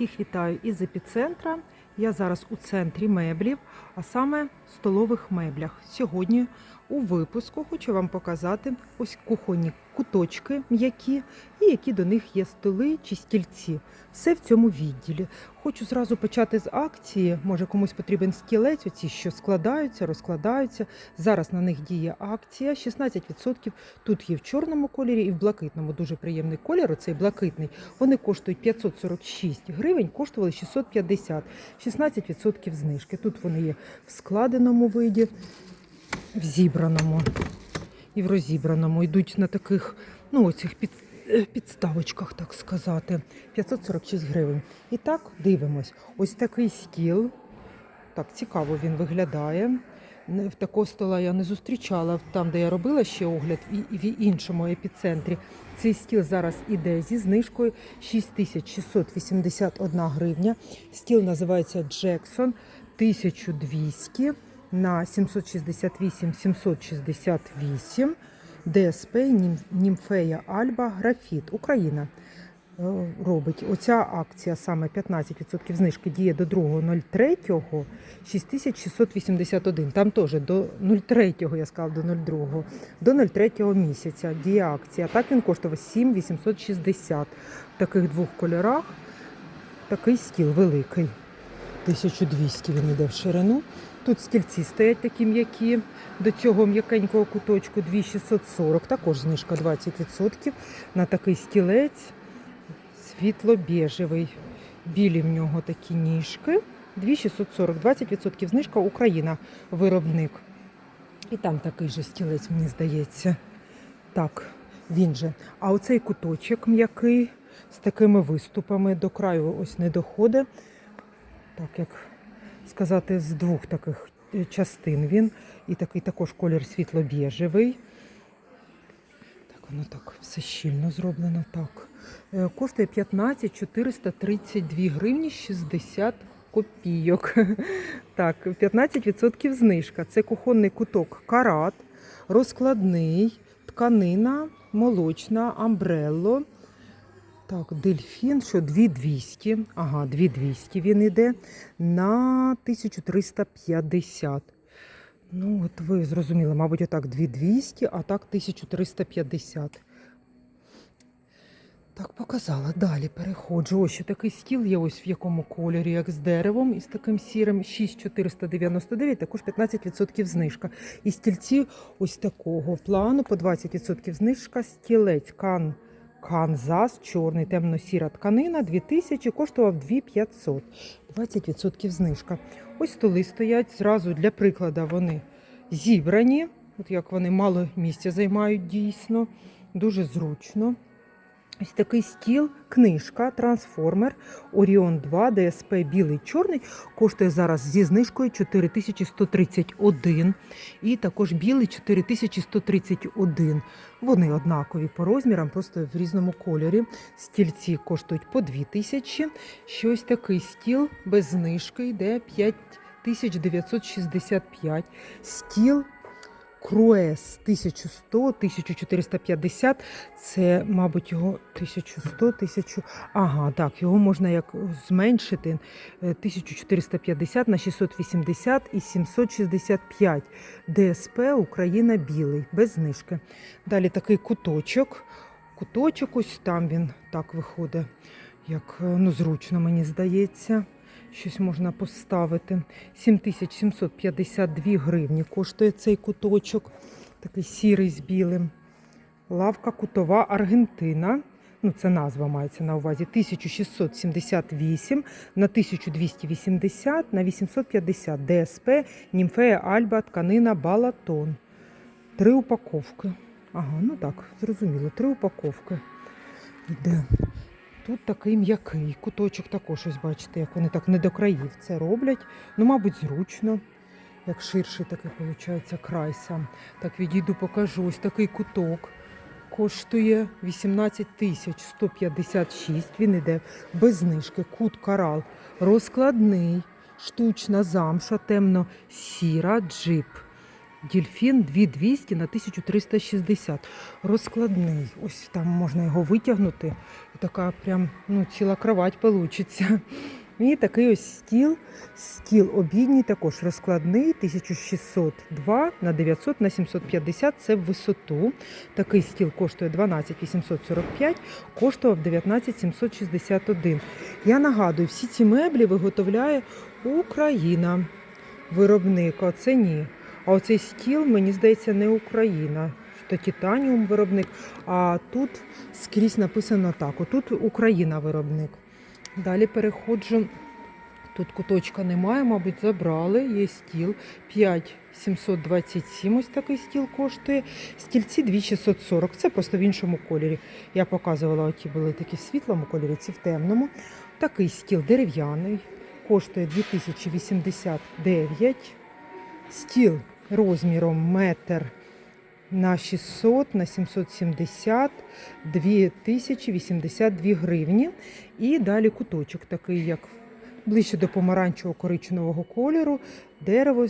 Всіх вітаю із епіцентра. Я зараз у центрі меблів, а саме столових меблях. Сьогодні у випуску хочу вам показати ось кухонні куточки м'які і які до них є столи чи стільці. Все в цьому відділі. Хочу зразу почати з акції. Може комусь потрібен стілець, оці що складаються, розкладаються. Зараз на них діє акція 16%. Тут є в чорному кольорі і в блакитному. Дуже приємний колір. Оцей блакитний. Вони коштують 546 гривень, коштували 650, 16% знижки. Тут вони є в складеному виді, в зібраному і в розібраному. Йдуть на таких, ну, оцих під, е, підставочках, так сказати. 546 гривень. І так, дивимось. Ось такий стіл. Так, цікаво він виглядає. В такого стола я не зустрічала там, де я робила ще огляд, і в іншому епіцентрі. Цей стіл зараз іде зі знижкою 6681 гривня. Стіл називається Джексон 1200 на 768 768 ДСП Німфея Альба Графіт Україна е, робить. Оця акція саме 15% знижки діє до 2.03 6681. Там теж до 03, я сказала, до 02, до 03 місяця діє акція. Так він коштував 7860. В таких двох кольорах такий стіл великий. 1200 він іде в ширину. Тут стільці стоять такі м'які. До цього м'якенького куточку 2640, також знижка 20% на такий стілець світло-бежевий. Білі в нього такі ніжки. 2640, 20% знижка Україна, виробник. І там такий же стілець, мені здається. Так, він же. А оцей куточок м'який з такими виступами до краю ось не доходить. Так, як сказати, з двох таких е, частин він. І такий також колір світло-біжевий. Так, воно так все щільно зроблено. Так. Е, Коштує 15 432 гривні 60 копійок. Так, 15% знижка. Це кухонний куток карат, розкладний, тканина, молочна, амбрелло. Так, дельфін, що 2200. Ага, 2200 він іде на 1350. Ну, от ви зрозуміли, мабуть, отак 2200, а так 1350. Так, показала. Далі переходжу. Ось такий стіл є ось в якому кольорі, як з деревом, і з таким сірим 6499, також 15% знижка. І стільці ось такого плану по 20% знижка. Стілець кан. Канзас, чорний, темно-сіра тканина, 2000, коштував 2500. 20% знижка. Ось столи стоять зразу для прикладу вони зібрані. От як вони мало місця займають дійсно. Дуже зручно. Ось такий стіл, книжка, трансформер, Оріон 2, ДСП білий чорний. Коштує зараз зі знижкою 4131. І також білий 4131. Вони однакові по розмірам, просто в різному кольорі. Стільці коштують по 2000. Ще ось такий стіл без знижки йде 5965. Стіл Круес 1100, 1450. Це, мабуть, його 1100, 1000. Ага, так, його можна як зменшити. е, 1450 на 680 і 765. ДСП Україна білий, без знижки. Далі такий куточок. Куточок ось там він так виходить, як е, ну, зручно, мені здається. Щось можна поставити. 7752 гривні коштує цей куточок, такий сірий з білим. Лавка кутова Аргентина. Ну, це назва мається на увазі. 1678 на 1280 на 850 ДСП, Німфея Альба, тканина, Балатон. Три упаковки. Ага, ну так, зрозуміло, три упаковки. Йде. Тут такий м'який куточок також, ось бачите, як вони так не до країв це роблять. Ну, мабуть, зручно, як ширший такий, виходить, край сам. Так відійду, покажу. Ось такий куток коштує 18 тисяч 156. Він іде без знижки. Кут карал розкладний, штучна замша, темно-сіра, джип. Дільфін 2200 на 1360. Розкладний. Ось там можна його витягнути. Така прям ну, ціла кровать получиться. І такий ось стіл. Стіл обідній, також розкладний, 1602 на 900 на 750 це в висоту. Такий стіл коштує 12 845, коштував 19 761. Я нагадую, всі ці меблі виготовляє Україна. Виробник, а це ні. А оцей стіл, мені здається, не Україна. Що Титаніум виробник. А тут скрізь написано так: отут Україна виробник. Далі переходжу. Тут куточка немає, мабуть, забрали. Є стіл 5727. Ось такий стіл коштує. Стільці 2640. Це просто в іншому кольорі. Я показувала, оті були такі в світлому кольорі, ці в темному. Такий стіл дерев'яний. Коштує 2089. Стіл розміром метр на 600, на 770, 2082 гривні. І далі куточок такий, як ближче до помаранчевого коричневого кольору, дерево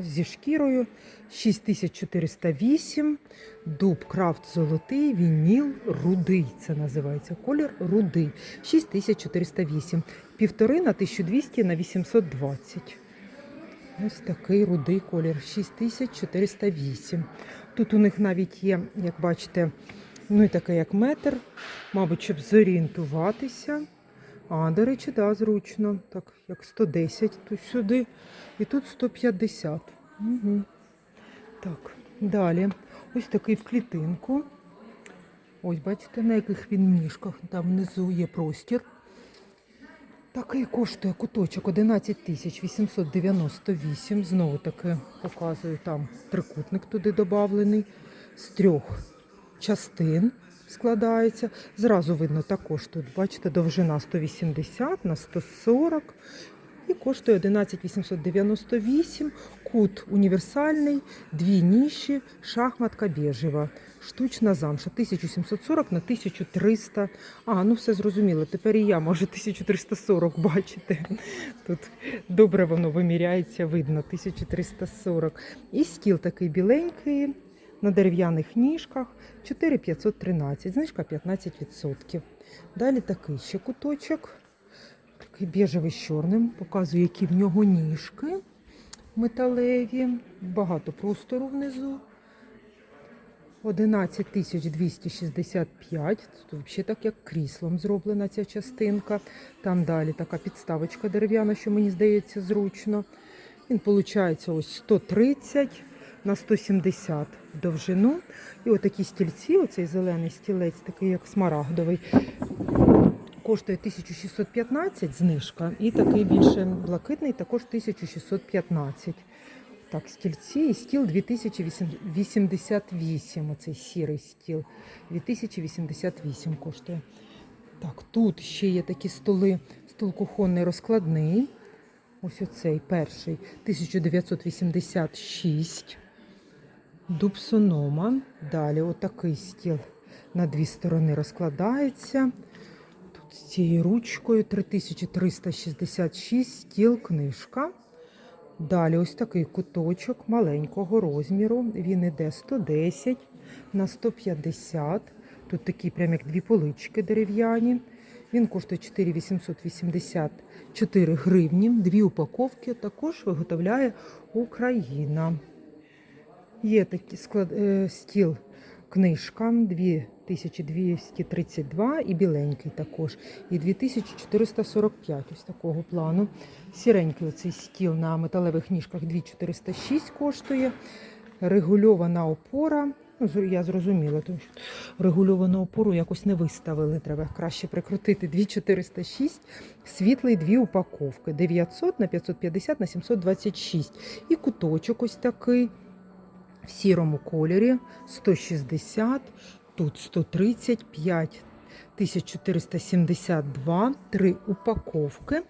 зі шкірою 6408, дуб крафт золотий, вініл рудий. Це називається колір рудий. 6408. Півтори на 1200 на 820. Ось такий рудий колір 6408. Тут у них навіть є, як бачите, ну і таке як метр, мабуть, щоб зорієнтуватися. А, до речі, да, зручно. Так, як 110 тут сюди. І тут 150. Угу. Так, далі. Ось такий в клітинку. Ось, бачите, на яких він ніжках. Там внизу є простір. Такий коштує куточок 11 тисяч 898. Знову таки показую, там трикутник туди додавлений. З трьох частин складається. Зразу видно також тут, бачите, довжина 180 на 140. І коштує 11 898. Кут універсальний, дві ніші, шахматка біжева. Штучна замша 1740 на 1300. А, ну все зрозуміло. Тепер і я можу 1340 бачити. Тут добре воно виміряється, видно 1340. І стіл такий біленький на дерев'яних ніжках 4513. Знижка 15%. Далі такий ще куточок. Такий біжевий з чорним. Показую, які в нього ніжки металеві. Багато простору внизу. 11 265. Тут взагалі так як кріслом зроблена ця частинка. Там далі така підставочка дерев'яна, що мені здається зручно. Він виходить ось 130 на 170 в довжину. І отакі стільці, оцей зелений стілець, такий як смарагдовий, коштує 1615 знижка. І такий більше блакитний також 1615. Так, стільці і стіл 2088. Оцей сірий стіл. 2088 коштує. Так, тут ще є такі столи. Стол кухонний розкладний. Ось оцей перший 1986. Дуб сонома. Далі отакий стіл на дві сторони розкладається. З цією ручкою 3366 стіл книжка. Далі ось такий куточок маленького розміру. Він іде 110 на 150. Тут такі прям як дві полички дерев'яні. Він коштує 4884 гривні. Дві упаковки також виготовляє Україна. Є такий склад, е, стіл книжка 2232 і біленький також. І 2445 ось такого плану. Сіренький оцей стіл на металевих ніжках 2406 коштує. Регульована опора. Ну, я зрозуміла, тому що регульовану опору якось не виставили. Треба краще прикрутити 2406, світлий дві упаковки 900 на 550 на 726. І куточок ось такий в сірому кольорі 160, тут 135, 1472, три упаковки.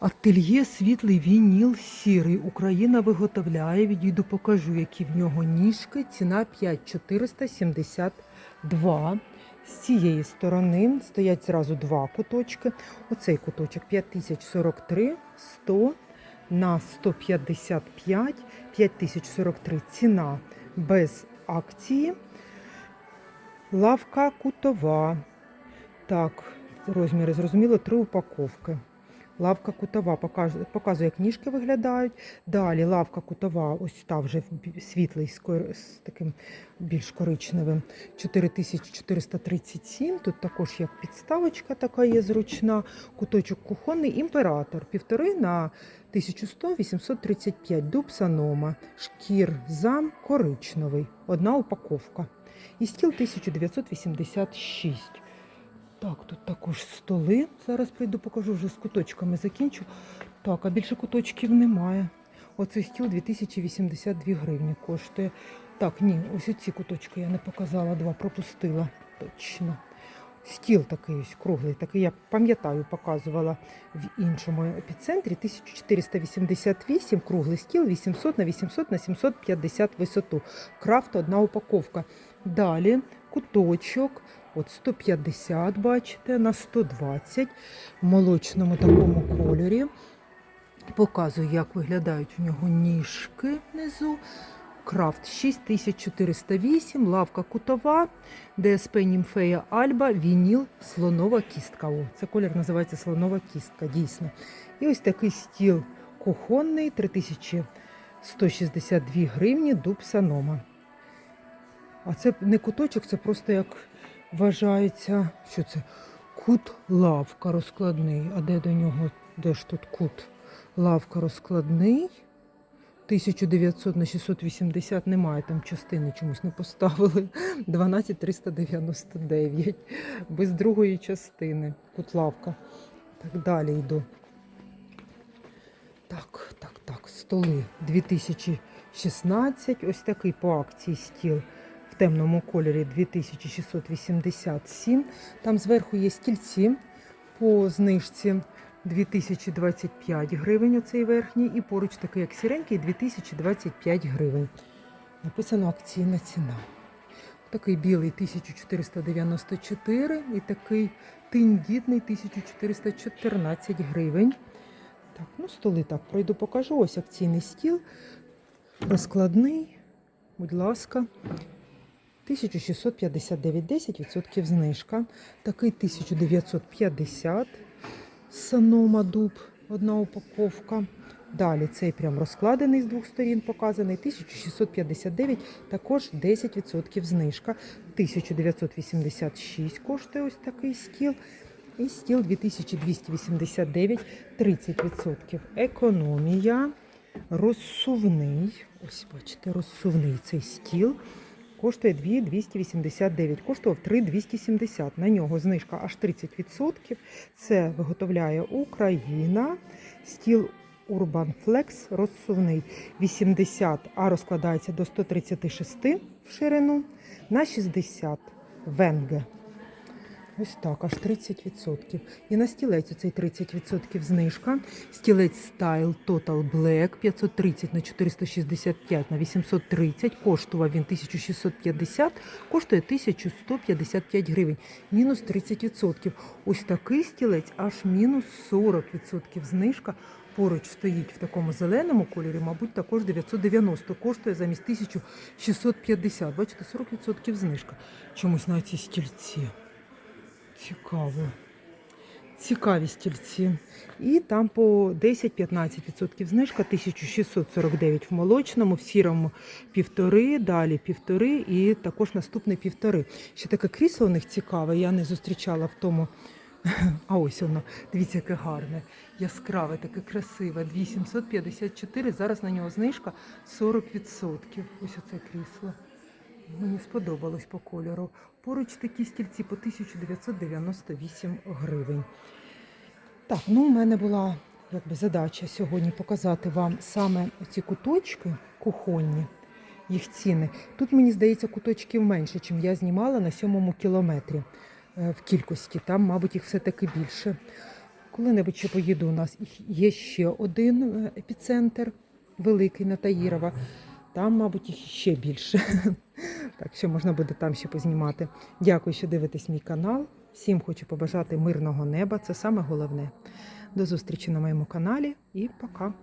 Ательє світлий вініл сірий. Україна виготовляє. Відійду покажу, які в нього ніжки. Ціна 5472. З цієї сторони стоять зразу два куточки. Оцей куточок 5043, 100 на 155 5043 ціна без акції. Лавка кутова. Так, розміри зрозуміло, три упаковки. Лавка кутова показує, показує, як ніжки виглядають. Далі лавка кутова, ось та вже світлий з, таким більш коричневим. 4437. Тут також як підставочка така є зручна. Куточок кухонний імператор. Півтори на 1100 835. Дуб санома. Шкір зам коричневий. Одна упаковка. І стіл 1986. Так, тут також столи. Зараз прийду, покажу вже з куточками закінчу. Так, а більше куточків немає. Оцей стіл 2082 гривні коштує. Так, ні, ось оці куточки я не показала, два пропустила. Точно. Стіл такий ось круглий, такий я пам'ятаю, показувала в іншому епіцентрі. 1488, круглий стіл, 800 на 800 на 750 висоту. Крафт одна упаковка. Далі куточок, от 150, бачите, на 120 в молочному такому кольорі. Показую, як виглядають в нього ніжки внизу. Крафт 6408, лавка кутова, ДСП Німфея Альба, вініл, слонова кістка. О, це колір називається слонова кістка, дійсно. І ось такий стіл кухонний 3162 гривні, дуб санома. А це не куточок, це просто як вважається, що це кут лавка розкладний. А де до нього? Де ж тут кут? Лавка розкладний. 1900 на 680 немає там частини, чомусь не поставили. 12399. Без другої частини. Кутлавка. Так далі йду. Так, так, так. Столи 2016. Ось такий по акції стіл темному кольорі 2687. Там зверху є стільці по знижці 2025 гривень оцей верхній, і поруч такий, як сіренький, 2025 гривень. Написано акційна ціна. Такий білий 1494 і такий тендітний 1414 гривень. Так, ну столи так пройду, покажу. Ось акційний стіл. Розкладний. Будь ласка. 1659, 10% знижка. Такий 1950. Санома дуб, одна упаковка. Далі цей прям розкладений з двох сторін показаний. 1659, також 10% знижка. 1986 коштує ось такий стіл. І стіл 2289, 30%. Економія. Розсувний. Ось, бачите, розсувний цей стіл. Коштує 2,289, коштував 3,270. На нього знижка аж 30%. Це виготовляє Україна. Стіл Urban Flex розсувний 80, а розкладається до 136 в ширину на 60 венге. Ось так, аж 30%. І на стілець оцей 30% знижка. Стілець Style Total Black 530 на 465 на 830. Коштував він 1650, коштує 1155 гривень. Мінус 30%. Ось такий стілець аж мінус 40% знижка. Поруч стоїть в такому зеленому кольорі, мабуть, також 990. Коштує замість 1650. Бачите, 40% знижка. Чомусь на ці стільці. Цікаво. Цікаві стільці. І там по 10-15% знижка, 1649 в молочному, в сірому півтори, далі півтори і також наступний півтори. Ще таке крісло у них цікаве, я не зустрічала в тому. А ось воно, дивіться, яке гарне, яскраве, таке красиве. 2754, зараз на нього знижка 40%. Ось оце крісло. Мені сподобалось по кольору. Поруч такі стільці по 1998 гривень. Так, ну у мене була якби задача сьогодні показати вам саме ці куточки кухонні, їх ціни. Тут, мені здається, куточків менше, ніж я знімала на сьомому кілометрі е, в кількості. Там, мабуть, їх все-таки більше. Коли-небудь ще поїду, у нас є ще один е, епіцентр великий на Таїрова. Там, мабуть, їх ще більше. Так що можна буде там ще познімати. Дякую, що дивитесь мій канал. Всім хочу побажати мирного неба. Це саме головне. До зустрічі на моєму каналі і пока.